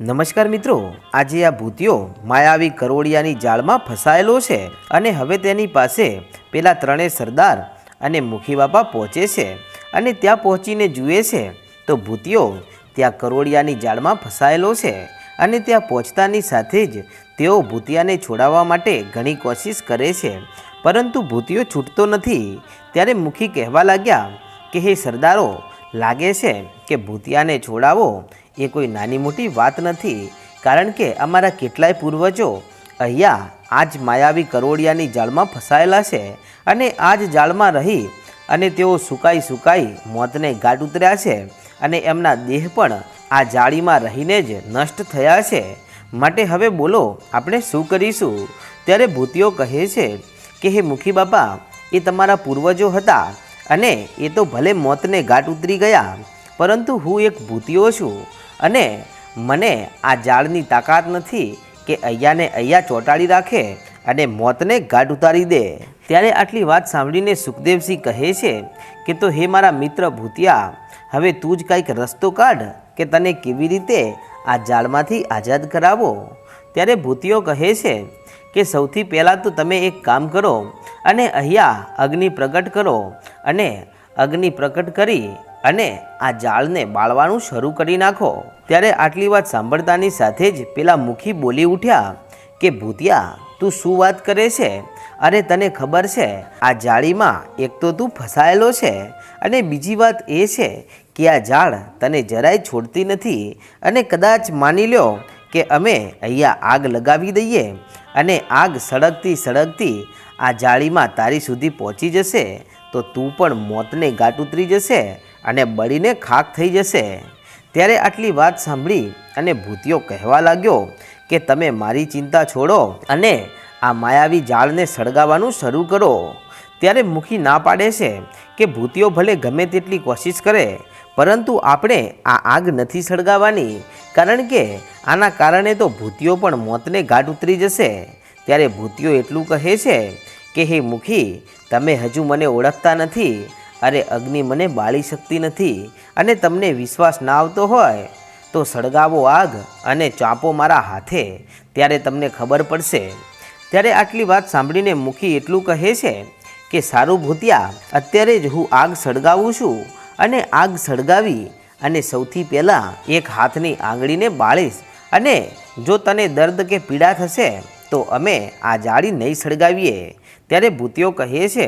નમસ્કાર મિત્રો, આજે આ ભૂતિયો માયાવી કરોડિયાની જાળમાં ફસાયેલો છે અને હવે તેની પાસે પેલા ત્રણેય સરદાર અને મુખી બાપા પહોંચે છે અને ત્યાં પહોંચીને જુએ છે તો ભૂતિયો ત્યાં કરોડિયાની જાળમાં ફસાયેલો છે અને ત્યાં પહોંચતાની સાથે જ તેઓ ભૂતિયાને છોડાવવા માટે ઘણી કોશિશ કરે છે. પરંતુ ભૂતિયો છૂટતો નથી. ત્યારે મુખી કહેવા લાગ્યા કે, હે સરદારો, લાગે છે કે ભૂતિયાને છોડાવો એ કોઈ નાની મોટી વાત નથી, કારણ કે અમારા કેટલાય પૂર્વજો અહીંયા આ જ માયાવી કરોડિયાની જાળમાં ફસાયેલા છે અને આ જ જાળમાં રહી અને તેઓ સુકાઈ સુકાઈ મોતને ગાઢ ઉતર્યા છે અને એમના દેહ પણ આ જાળીમાં રહીને જ નષ્ટ થયા છે. માટે હવે બોલો, આપણે શું કરીશું? ત્યારે ભૂતિઓ કહે છે કે, હે મુખી બાપા, એ તમારા પૂર્વજો હતા અને એ તો ભલે મોતને ગાટ ઉતરી ગયા, પરંતુ હું એક ભૂતિયો છું. અને મને આ જાળની તાકાત નથી કે અહીંયાને અહીંયા ચોંટાડી રાખે અને મોતને ગાઢ ઉતારી દે. ત્યારે આટલી વાત સાંભળીને સુખદેવસિંહ કહે છે કે, તો હે મારા મિત્ર ભૂતિયા, હવે તું જ કાંઈક રસ્તો કાઢ કે તને કેવી રીતે આ જાળમાંથી આઝાદ કરાવો? ત્યારે ભૂતિયો કહે છે કે, સૌથી પહેલાં તો તમે એક કામ કરો અને અહીંયા અગ્નિ પ્રગટ કરો અને અગ્નિ પ્રગટ કરી અને આ જાળને બાળવાનું શરૂ કરી નાખો. ત્યારે આટલી વાત સાંભળતાની સાથે જ પેલા મુખી બોલી ઉઠ્યા કે, ભૂતિયા, તું શું વાત કરે છે? અરે, તને ખબર છે, આ જાળીમાં એક તો તું ફસાયેલો છે અને બીજી વાત એ છે કે, આ ઝાડ તને જરાય છોડતી નથી અને કદાચ માની લ્યો કે, અમે અહીંયા આગ લગાવી દઈએ અને આગ સળગતી સળગતી આ જાળીમાં તારી સુધી પહોંચી જશે, તો તું પણ મોતને ગાંઠ ઉતરી જશે અને બળીને ખાક થઈ જશે. ત્યારે આટલી વાત સાંભળી અને ભૂતિયો કહેવા લાગ્યો કે તમે મારી ચિંતા છોડો અને આ માયાવી જાળને સળગાવવાનું શરૂ કરો. ત્યારે મુખી ના પાડે છે કે ભૂતિયો ભલે ગમે તેટલી કોશિશ કરે, પરંતુ આપણે આ આગ નથી સળગાવવાની, કારણ કે આના કારણે તો ભૂતિયો પણ મોતને ગાઢ ઉતરી જશે. ત્યારે ભૂતિયો એટલું કહે છે કે, હે મુખી, તમે હજુ મને ઓળખતા નથી અરે અગ્નિ મને બાળી શકતી નથી અને તમને વિશ્વાસ ના આવતો હોય, તો સળગાવો આગ અને ચાંપો મારા હાથે, ત્યારે તમને ખબર પડશે. ત્યારે આટલી વાત સાંભળીને મુખી એટલું કહે છે કે, સારું ભૂતિયા, અત્યારે જ હું આગ સળગાવું છું અને આગ સળગાવી અને સૌથી પહેલાં એક હાથની આંગળીને બાળીશ અને જો તને દર્દ કે પીડા થશે, તો અમે આ જાળી નહીં સળગાવીએ. ત્યારે ભૂતિયો કહે છે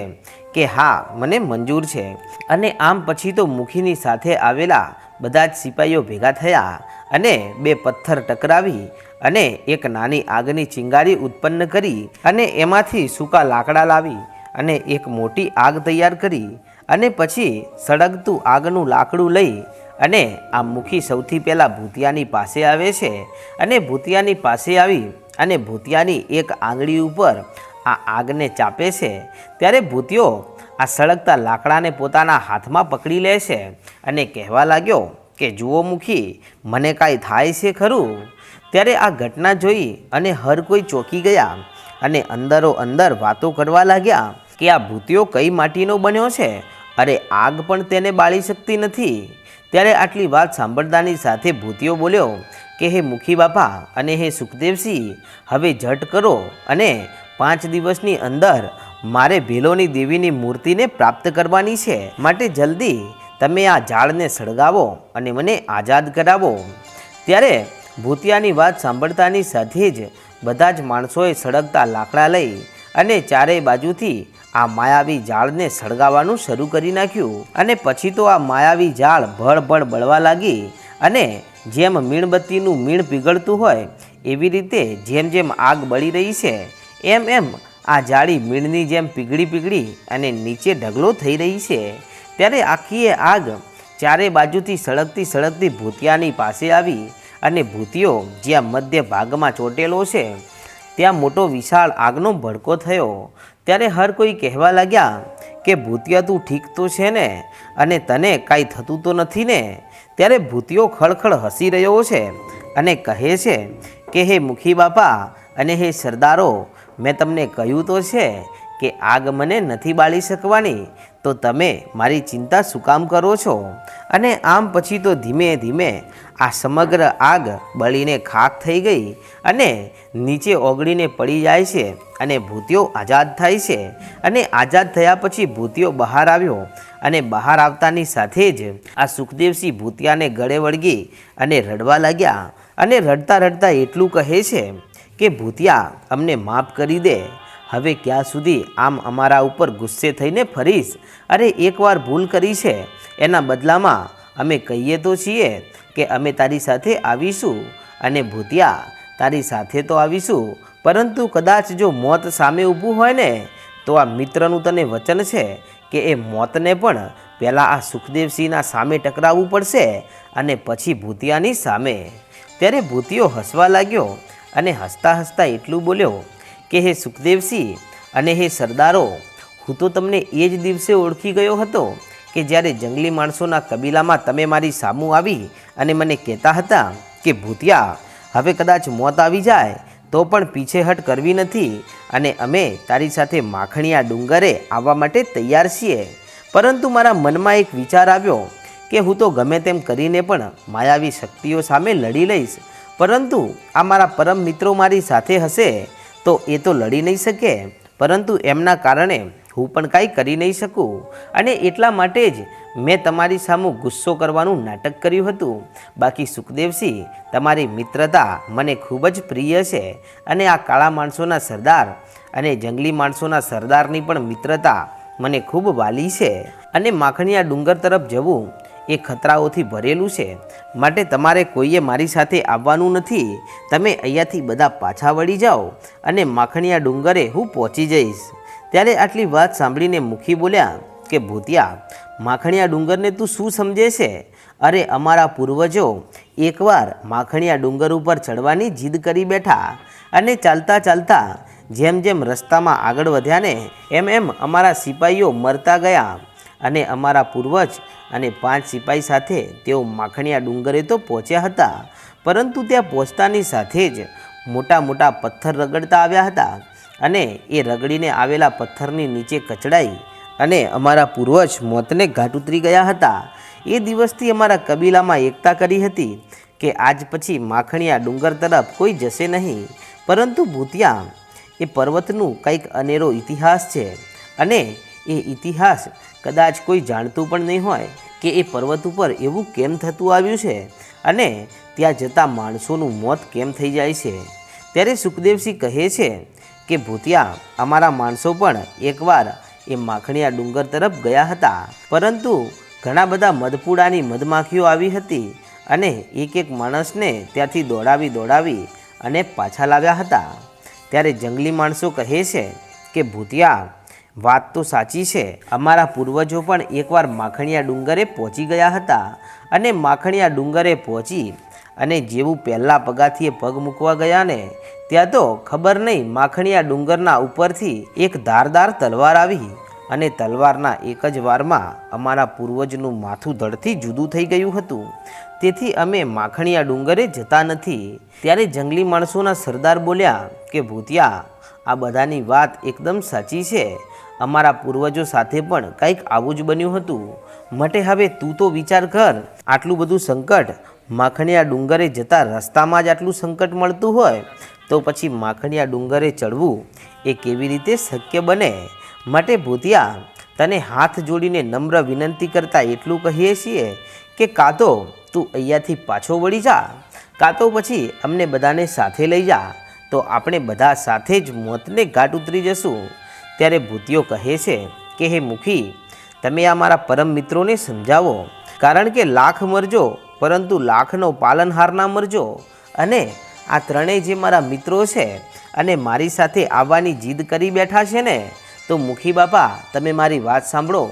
કે હા, મને મંજૂર છે. અને આમ પછી તો મુખીની સાથે આવેલા બધા જ સિપાહીઓ ભેગા થયા અને બે પથ્થર ટકરાવી અને એક નાની આગની ચિંગારી ઉત્પન્ન કરી અને એમાંથી સૂકા લાકડા લાવી અને એક મોટી આગ તૈયાર કરી અને પછી સળગતું આગનું લાકડું લઈ અને આ મુખી સૌથી પહેલાં ભૂતિયાની પાસે આવે છે અને ભૂતિયાની પાસે આવી અને ભૂતિયાની એક આંગળી ઉપર આ આગને ચાપે છે, ત્યારે ભૂતિયો આ સળગતા લાકડાને પોતાના હાથમાં પકડી લે છે અને કહેવા લાગ્યો કે, જુઓ મુખી, મને કાંઈ થાય છે ખરું? ત્યારે આ ઘટના જોઈ અને હર કોઈ ચોકી ગયા અને અંદરો અંદર વાતો કરવા લાગ્યા કે, આ ભૂતિયો કઈ માટીનો બન્યો છે? અરે, આગ પણ તેને બાળી શકતી નથી. ત્યારે આટલી વાત સાંભળતાની સાથે ભૂતિયો બોલ્યો કે, હે મુખી બાપા અને હે સુખદેવસિંહ, હવે ઝટ કરો અને પાંચ દિવસની અંદર મારે ભેલોની દેવીની મૂર્તિને પ્રાપ્ત કરવાની છે. માટે જલ્દી તમે આ ઝાડને સળગાવો અને મને આઝાદ કરાવો. ત્યારે ભૂતિયાની વાત સાંભળતાની સાથે જ બધા જ માણસોએ સળગતા લાકડા લઈ અને ચારેય બાજુથી આ માયાવી ઝાડને સળગાવવાનું શરૂ કરી નાખ્યું. અને પછી તો આ માયાવી ઝાડ ભળભળ બળવા લાગી અને જેમ મીણબત્તીનું મીણ પીગળતું હોય એવી રીતે જેમ જેમ આગ બળી રહી છે એમ એમ આ જાળી મીણની જેમ પીગળી પીગળી અને નીચે ઢગલો થઈ રહી છે. ત્યારે આખી આગ ચારે બાજુથી સળગતી સળગતી ભૂતિયાની પાસે આવી અને ભૂતિયો જ્યાં મધ્ય ભાગમાં ચોંટેલો છે, ત્યાં મોટો વિશાળ આગનો ભડકો થયો. ત્યારે હર કોઈ કહેવા લાગ્યા કે, ભૂતિયા તું ઠીક તો છે ને? અને તને કાંઈ થતું તો નથી ને? ત્યારે ભૂતિયો ખળખળ હસી રહ્યો છે અને કહે છે કે, હે મુખી બાપા અને હે સરદારો મેં તમને કહ્યું તો છે કે આગ મને નથી બાળી શકવાની. તો તમે મારી ચિંતા શું કામ કરો છો? અને આમ પછી તો ધીમે ધીમે આ સમગ્ર આગ બળીને ખાક થઈ ગઈ અને નીચે ઓગળીને પડી જાય છે અને ભૂતિયો આઝાદ થાય છે. અને આઝાદ થયા પછી ભૂતિયો બહાર આવ્યો અને બહાર આવતાની સાથે જ આ સુખદેવસિંહ ભૂતિયાને ગળે વળગી અને રડવા લાગ્યા અને રડતા રડતા એટલું કહે છે કે ભૂતિયા, અમને માફ કરી દે. હવે ક્યાં સુધી આમ અમારા ઉપર ગુસ્સે થઈને ફરીશ? અરે, એકવાર ભૂલ કરી છે. એના બદલામાં અમે કહીએ તો છીએ કે અમે તારી સાથે આવીશું. અને ભૂતિયા, તારી સાથે તો આવીશું. પરંતુ કદાચ જો મોત સામે ઊભું હોય ને, તો આ મિત્રનું તને વચન છે કે એ મોતને પણ પહેલાં આ સુખદેવસિંહના સામે ટકરાવવું પડશે અને પછી ભૂતિયાની સામે. ત્યારે ભૂતિયો હસવા લાગ્યો. અને હસતા હસતા એટલું બોલ્યો કે, હે સુખદેવસિંહ અને હે સરદારો, હું તો તમને એ જ દિવસે ઓળખી ગયો હતો કે જ્યારે જંગલી માણસોના કબીલામાં તમે મારી સામું આવી અને મને કહેતા હતા કે, ભૂતિયા, હવે કદાચ મોત આવી જાય તો પણ પીછેહટ કરવી નથી અને અમે તારી સાથે માખણીયા ડુંગરે આવવા માટે તૈયાર છીએ. પરંતુ મારા મનમાં એક વિચાર આવ્યો કે, હું તો ગમે તેમ કરીને પણ માયાવી શક્તિઓ સામે લડી લઈશ પરંતુ આ મારા પરમ મિત્રો મારી સાથે હશે, તો એ તો લડી નહીં શકે. પરંતુ એમના કારણે હું પણ કાંઈ કરી નહીં શકું. અને એટલા માટે જ મેં તમારી સામું ગુસ્સો કરવાનું નાટક કર્યું હતું. બાકી સુખદેવસિંહ, તમારી મિત્રતા મને ખૂબ જ પ્રિય છે. અને આ કાળા માણસોના સરદાર અને જંગલી માણસોના સરદારની પણ મિત્રતા મને ખૂબ વાલી છે. અને માખણીયા ડુંગર તરફ જવું એ ખતરાઓથી ભરેલું છે. માટે તમારે કોઈએ મારી સાથે આવવાનું નથી. તમે અહીંયાથી બધા પાછા વળી જાઓ અને માખણીયા ડુંગરે હું પહોંચી જઈશ. ત્યારે આટલી વાત સાંભળીને મુખી બોલ્યા કે, ભૂતિયા, માખણીયા ડુંગરને તું શું સમજે છે? અરે, અમારા પૂર્વજો એકવાર માખણીયા ડુંગર ઉપર ચડવાની જીદ કરી બેઠા અને ચાલતા ચાલતા જેમ જેમ રસ્તામાં આગળ વધ્યા ને, એમ એમ અમારા સિપાહીઓ મરતા ગયા. અને અમારા પૂર્વજ અને પાંચ સિપાહી સાથે તેઓ માખણીયા ડુંગરે તો પહોંચ્યા હતા. પરંતુ ત્યાં પહોંચતાની સાથે જ મોટા મોટા પથ્થર રગડતા આવ્યા હતા અને એ રગડીને આવેલા પથ્થરની નીચે કચડાઈ અને અમારા પૂર્વજ મોતને ઘાટ ઉતરી ગયા હતા. એ દિવસથી અમારા કબીલામાં એકતા કરી હતી કે આજ પછી માખણીયા ડુંગર તરફ કોઈ જશે નહીં. પરંતુ ભૂતિયા, એ પર્વતનું કંઈક અનેરો ઇતિહાસ છે અને એ ઇતિહાસ કદાચ કોઈ જાણતું પણ નહીં હોય કે એ પર્વત ઉપર એવું કેમ થતું આવ્યું છે અને ત્યાં જતા માણસોનું મોત કેમ થઈ જાય છે. ત્યારે સુખદેવસિંહ કહે છે કે, ભૂતિયા, અમારા માણસો પણ એકવાર એ માખણીયા ડુંગર તરફ ગયા હતા. પરંતુ ઘણા બધા મધપુડાની મધમાખીઓ આવી હતી અને એક એક માણસને ત્યાંથી દોડાવી દોડાવી અને પાછા લાવ્યા હતા. ત્યારે જંગલી માણસો કહે છે કે, ભૂતિયા વાત તો સાચી છે. અમારા પૂર્વજો પણ એકવાર માખણીયા ડુંગરે પહોંચી ગયા હતા અને માખણીયા ડુંગરે પહોંચી અને જેવું પહેલાં પગાથીએ પગ મૂકવા ગયા ને, ત્યાં તો ખબર નહીં માખણીયા ડુંગરના ઉપરથી એક ધારદાર તલવાર આવી અને તલવારના એક જ વારમાં અમારા પૂર્વજનું માથું ધડથી જુદું થઈ ગયું હતું. તેથી અમે માખણીયા ડુંગરે જતા નથી. ત્યારે જંગલી માણસોના સરદાર બોલ્યા કે, ભૂતિયા, આ બધાની વાત એકદમ સાચી છે. અમારા પૂર્વજો સાથે પણ કંઈક આવું જ બન્યું હતું. માટે હવે તું તો વિચાર કર, આટલું બધું સંકટ માખણીયા ડુંગરે જતા રસ્તામાં જ આટલું સંકટ મળતું હોય, તો પછી માખણીયા ડુંગરે ચડવું એ કેવી રીતે શક્ય બને? માટે ભૂતિયા, તને હાથ જોડીને નમ્ર વિનંતી કરતા એટલું કહીએ છીએ કે કાં તો તું અહીંયાથી પાછો વળી જા, કાં તો પછી અમને બધાને સાથે લઈ જા, તો આપણે બધા સાથે જ મોતને ઘાટ ઉતરી જશું. ત્યારે ભૂતિયો કહે છે કે, હે મુખી, તમે આ મારા પરમ મિત્રોને સમજાવો. કારણ કે લાખ મરજો, પરંતુ લાખનો પાલનહાર ના મરજો. અને આ ત્રણેય જે મારા મિત્રો છે અને મારી સાથે આવવાની જીદ કરી બેઠા છે ને, તો મુખી બાપા, તમે મારી વાત સાંભળો.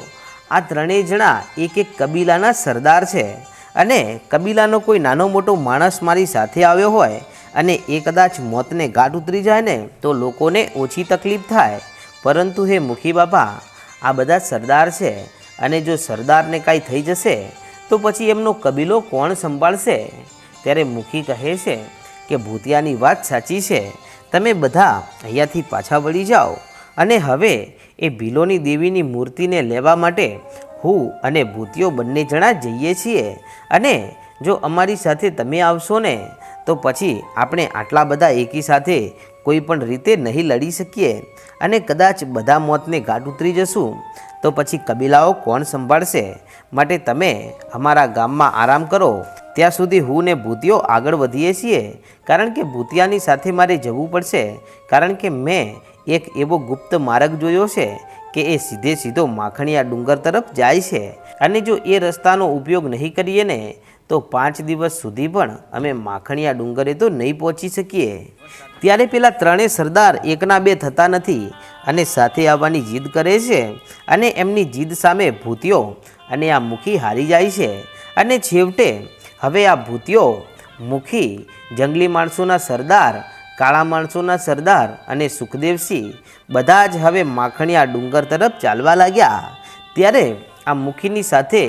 આ ત્રણેય જણા એક એક કબીલાના સરદાર છે. અને કબીલાનો કોઈ નાનો મોટો માણસ મારી સાથે આવ્યો હોય અને એ કદાચ મોતને ઘાટ ઉતરી જાય ને, તો લોકોને ઓછી તકલીફ થાય. પરંતુ હે મુખી બાપા, આ બધા સરદાર છે અને જો સરદારને કાંઈ થઈ જશે, તો પછી એમનો કબીલો કોણ સંભાળશે? ત્યારે મુખી કહે છે કે, ભૂતિયાની વાત સાચી છે. તમે બધા અહીંયાથી પાછા વળી જાઓ અને હવે એ ભીલોની દેવીની મૂર્તિને લેવા માટે હું અને ભૂતિયો બંને જણા જઈએ છીએ અને જો અમારી સાથે તમે આવશો ને, તો પછી આપણે આટલા બધા એકી સાથે કોઈ પણ રીતે નહીં લડી શકીએ અને કદાચ બધા મોતને ઘાટ ઉતરી જશું, તો પછી કબીલાઓ કોણ સંભાળશે? માટે તમે અમારા ગામમાં આરામ કરો. ત્યાં સુધી હું ને ભૂતિયો આગળ વધીએ છીએ. કારણ કે ભૂતિયાની સાથે મારે જવું પડશે. કારણ કે મેં એક એવો ગુપ્ત માર્ગ જોયો છે કે એ સીધે સીધો માખણીયા ડુંગર તરફ જાય છે. અને જો એ રસ્તાનો ઉપયોગ નહીં કરીએ ને, તો પાંચ દિવસ સુધી પણ અમે માખણીયા ડુંગરે તો નહીં પહોંચી શકીએ. ત્યારે પેલા ત્રણેય સરદાર એકના બે થતા નથી અને સાથે આવવાની જીદ કરે છે અને એમની જીદ સામે ભૂતિયો અને આ મુખી હારી જાય છે. અને છેવટે હવે આ ભૂતિયો મુખી, જંગલી માણસોના સરદાર, કાળા માણસોના સરદાર અને સુખદેવસિંહ બધા જ હવે માખણીયા ડુંગર તરફ ચાલવા લાગ્યા. ત્યારે આ મુખીની સાથે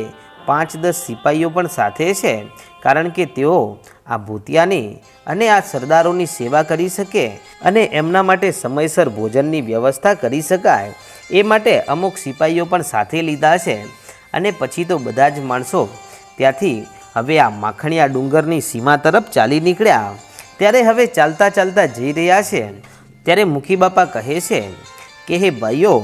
પાંચ દસ સિપાહીઓ પણ સાથે છે, કારણ કે તેઓ આ ભૂતિયાની અને આ સરદારોની સેવા કરી શકે અને એમના માટે સમયસર ભોજનની વ્યવસ્થા કરી શકાય, એ માટે અમુક સિપાહીઓ પણ સાથે લીધા છે. અને પછી તો બધા જ માણસો ત્યાંથી હવે આ માખણીયા ડુંગરની સીમા તરફ ચાલી નીકળ્યા. ત્યારે હવે ચાલતા ચાલતા જઈ રહ્યા છે. ત્યારે મુખી બાપા કહે છે કે, હે ભાઈઓ,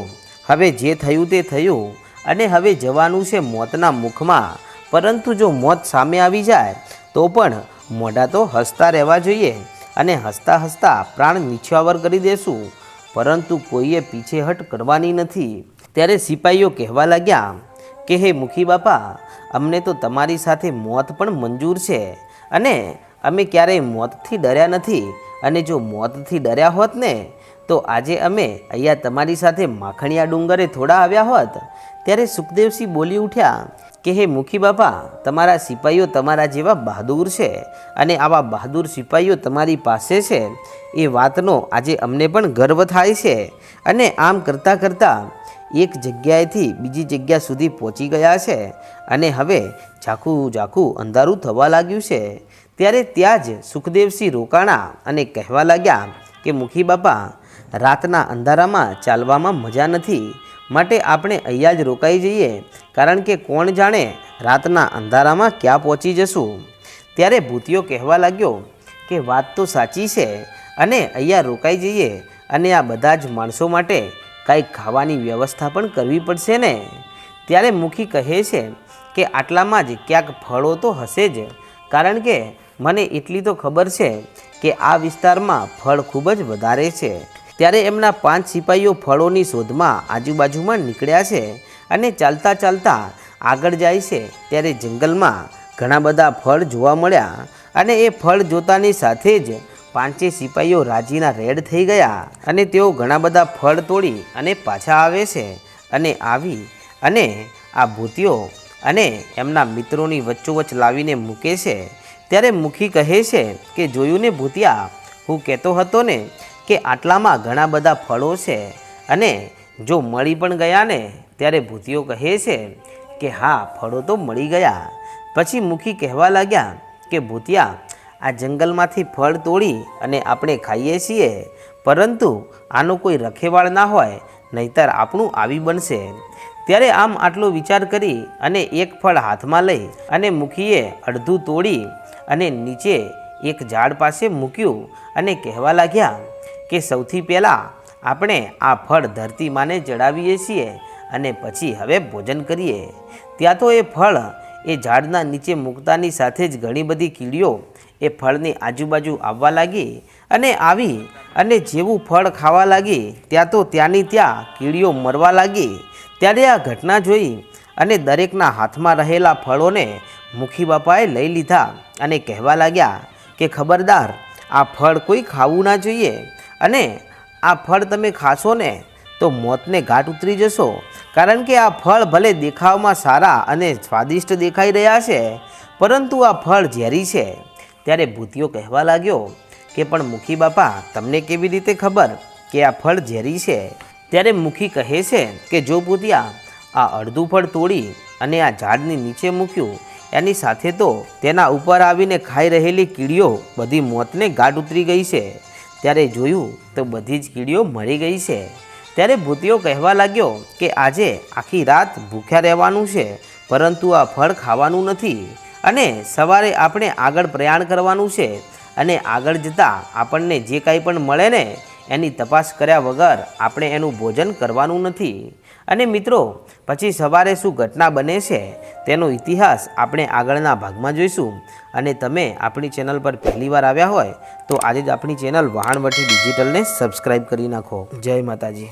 હવે જે થયું તે થયું અને હવે જવાનું છે મોતના મુખમાં. પરંતુ જો મોત સામે આવી જાય, તો પણ મોઢા તો હસતા રહેવા જોઈએ અને હસતા હસતા પ્રાણ નિછાવર કરી દેશું. પરંતુ કોઈએ પીછેહટ કરવાની નથી. ત્યારે સિપાહીઓ કહેવા લાગ્યા, કે હે મુખી બાપા, અમને તો તમારી સાથે મોત પણ મંજૂર છે અને અમે ક્યારેય મોતથી ડર્યા નથી. અને જો મોતથી ડર્યા હોત ને, તો આજે અમે અહીંયા તમારી સાથે માખણીયા ડુંગરે થોડા આવ્યા હોત. ત્યારે સુખદેવસિંહ બોલી ઉઠ્યા કે હે મુખી બાપા, તમારા સિપાહીઓ તમારા જેવા બહાદુર છે અને આવા બહાદુર સિપાહીઓ તમારી પાસે છે. એ વાતનો આજે અમને પણ ગર્વ થાય છે. અને આમ કરતાં કરતાં એક જગ્યાએથી બીજી જગ્યા સુધી પહોંચી ગયા છે. અને હવે ઝાખું ઝાખું અંધારું થવા લાગ્યું છે. ત્યારે ત્યાં જ સુખદેવસિંહ રોકાણા અને કહેવા લાગ્યા કે મુખી બાપા, રાતના અંધારામાં ચાલવામાં મજા નથી. માટે આપણે અહીંયા જ રોકાઈ જઈએ, કારણ કે કોણ જાણે રાતના અંધારામાં ક્યાં પહોંચી જશું. ત્યારે ભૂતિયો કહેવા લાગ્યો કે વાત તો સાચી છે, અને અહીંયા રોકાઈ જઈએ, અને આ બધા જ માણસો માટે કાંઈક ખાવાની વ્યવસ્થા પણ કરવી પડશે ને? ત્યારે મુખી કહે છે કે આટલામાં જ ક્યાંક ફળો તો હશે જ, કારણ કે મને એટલી તો ખબર છે કે આ વિસ્તારમાં ફળ ખૂબ જ વધારે છે. ત્યારે એમના પાંચ સિપાહીઓ ફળોની શોધમાં આજુબાજુમાં નીકળ્યા છે અને ચાલતા ચાલતા આગળ જાય છે. ત્યારે જંગલમાં ઘણા બધા ફળ જોવા મળ્યા અને એ ફળ જોતાની સાથે જ પાંચે સિપાહીઓ રાજીના રેડ થઈ ગયા અને તેઓ ઘણા બધા ફળ તોડી અને પાછા આવે છે અને આવી અને આ ભૂતિઓ અને એમના મિત્રોની વચ્ચોવચ્ચ લાવીને મૂકે છે. ત્યારે મુખી કહે છે કે, જોયું ને ભૂતિયા, હું કહેતો હતો ને કે આટલામાં ઘણા બધા ફળો છે અને જો મળી પણ ગયા ને, ત્યારે ભૂતિઓ કહે છે કે, હા, ફળો તો મળી ગયા. પછી મુખી કહેવા લાગ્યા કે, ભૂતિયા, આ જંગલમાંથી ફળ તોડી અને આપણે ખાઈએ છીએ, પરંતુ આનો કોઈ રખેવાળ ના હોય, નહીતર આપણું આવી બનશે. ત્યારે આમ આટલો વિચાર કરી અને એક ફળ હાથમાં લઈ અને મુખીએ અડધું તોડી અને નીચે એક ઝાડ પાસે મૂક્યું અને કહેવા લાગ્યા કે સૌથી પહેલાં આપણે આ ફળ ધરતી માને ચડાવીએ છીએ અને પછી હવે ભોજન કરીએ. ત્યાં તો એ ફળ એ ઝાડના નીચે મૂકતાની સાથે જ ઘણી બધી કીડીઓ એ ફળની આજુબાજુ આવવા લાગી અને આવી અને જેવું ફળ ખાવા લાગી ત્યાં તો ત્યાંની ત્યાં કીડીઓ મરવા લાગી. ત્યારે આ ઘટના જોઈ અને દરેકના હાથમાં રહેલા ફળોને મુખી બાપાએ લઈ લીધા અને કહેવા લાગ્યા કે ખબરદાર, આ ફળ કોઈ ખાવું ના જોઈએ. અને આ ફળ તમે ખાશો ને, તો મોતને ઘાટ ઉતરી જશો. કારણ કે આ ફળ ભલે દેખાવમાં સારા અને સ્વાદિષ્ટ દેખાઈ રહ્યા છે, પરંતુ આ ફળ ઝેરી છે. ત્યારે ભૂતિયો કહેવા લાગ્યો કે, પણ મુખી બાપા, તમને કેવી રીતે ખબર કે આ ફળ ઝેરી છે? ત્યારે મુખી કહે છે કે, જો ભૂતિયા, આ અડધું ફળ તોડી અને આ ઝાડની નીચે મૂક્યું, એની સાથે તો તેના ઉપર આવીને ખાઈ રહેલી કીડીઓ બધી મોતને ગાઢ ઉતરી ગઈ છે. ત્યારે જોયું તો બધી જ કીડીઓ મરી ગઈ છે. ત્યારે ભૂતિયો કહેવા લાગ્યો કે આજે આખી રાત ભૂખ્યા રહેવાનું છે, પરંતુ આ ફળ ખાવાનું નથી. અને સવારે આપણે આગળ પ્રયાણ કરવાનું છે અને આગળ જતાં આપણને જે કાંઈ પણ મળે ને, એની તપાસ કર્યા વગર આપણે એનું ભોજન કરવાનું નથી. અને મિત્રો, પછી સવારે શું ઘટના બને છે તેનો ઇતિહાસ આપણે આગળના ભાગમાં જોઈશું. અને તમે આપણી ચેનલ પર પહેલીવાર આવ્યા હોય, તો આજે જ આપણી ચેનલ વહાણવટી ડિજિટલને સબસ્ક્રાઈબ કરી નાખો. જય માતાજી.